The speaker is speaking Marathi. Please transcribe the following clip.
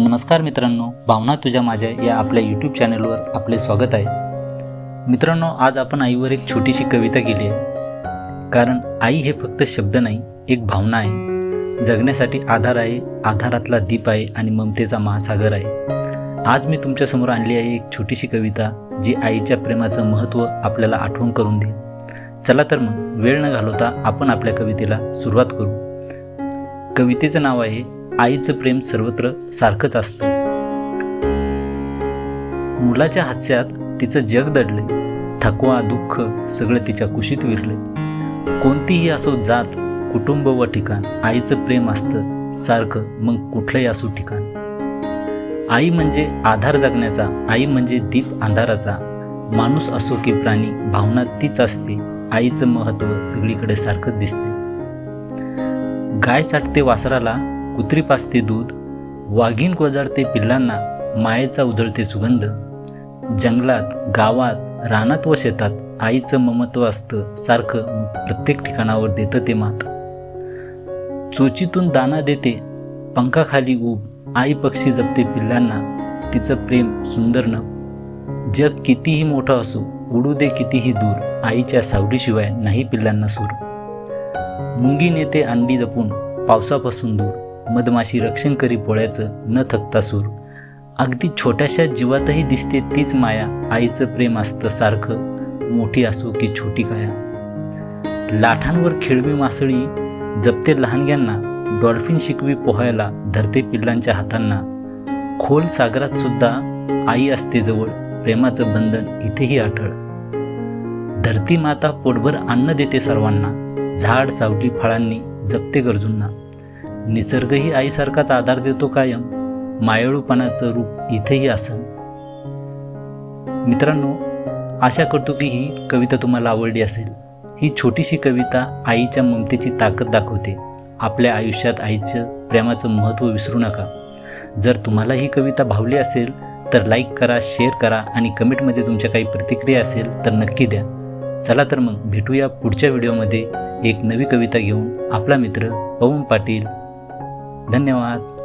नमस्कार मित्रांनो भावना तुझ्या माझ्या या आपल्या यूट्यूब चॅनलवर आपले स्वागत आहे. मित्रांनो आज आपण आईवर एक छोटीशी कविता केली आहे. कारण आई हे फक्त शब्द नाही एक भावना आहे. जगण्यासाठी आधार आहे आधारातला दीप आहे आणि ममतेचा महासागर आहे. आज मी तुमच्यासमोर आणली आहे एक छोटीशी कविता जी आईच्या प्रेमाचं महत्त्व आपल्याला आठवण करून देईल. चला तर मग वेळ न घालवता आपण आपल्या कवितेला सुरुवात करू. कवितेचं नाव आहे आईचं प्रेम सर्वत्र सारखंच असतं. मुलाच्या हास्यात तिचं जग दडले थकवा दुःख सगळं तिच्या कुशीत विरले कोणतीही असो जात कुटुंब व ठिकाण आईचं प्रेम असतं सारखं मग कुठलंही असो ठिकाण. आई म्हणजे आधार जगण्याचा आई म्हणजे दीप अंधाराचा. माणूस असो की प्राणी भावना तीच असते. आईचं महत्त्व सगळीकडे सारखंच दिसते गाय चाटते वासराला कुत्री पाचते दूध वाघीण कोजारते पिल्लांना मायेचा उधळते सुगंध. जंगलात गावात रानात व शेतात आईचं ममत्व असतं सारखं प्रत्येक ठिकाणावर देतं ते मात. चोचीतून दाना देते पंखाखाली ऊब आई पक्षी जपते पिल्लांना तिचं प्रेम सुंदर न. जग कितीही मोठं असो उडू दे कितीही दूर आईच्या सावलीशिवाय नाही पिल्लांना सूर. मुंगी नेते अंडी जपून पावसापासून दूर. मधमाशी रक्षण करी पोळ्याचं न थकता सूर. अगदी छोट्याशा जीवातही दिसते तीच माया. आईचं प्रेम असतं सारखं. मोठी असो की छोटी काया. लाठांवर खेळवी मासळी जपते लहानग्यांना. डॉल्फिन शिकवी पोहायला धरते पिल्लांच्या हातांना. खोल सागरात सुद्धा आई असते जवळ. प्रेमाचं बंधन इथेही आठळ धरती माता पोटभर अन्न देते सर्वांना. झाड सावली फळांनी जपते गरजूंना. निसर्गही आईसारखाच आधार देतो कायम. मायाळूपणाचं रूप इथेही असं. मित्रांनो आशा करतो की ही कविता तुम्हाला आवडली असेल. ही छोटीशी कविता आईच्या ममतेची ताकद दाखवते. आपल्या आयुष्यात आईचं प्रेमाचं महत्त्व विसरू नका. जर तुम्हाला ही कविता भावली असेल तर लाईक करा शेअर करा आणि कमेंटमध्ये तुमच्या काही प्रतिक्रिया असेल तर नक्की द्या. चला तर मग भेटूया पुढच्या व्हिडिओमध्ये. एक नवी कविता घेऊन आपला मित्र पवन पाटील धन्यवाद.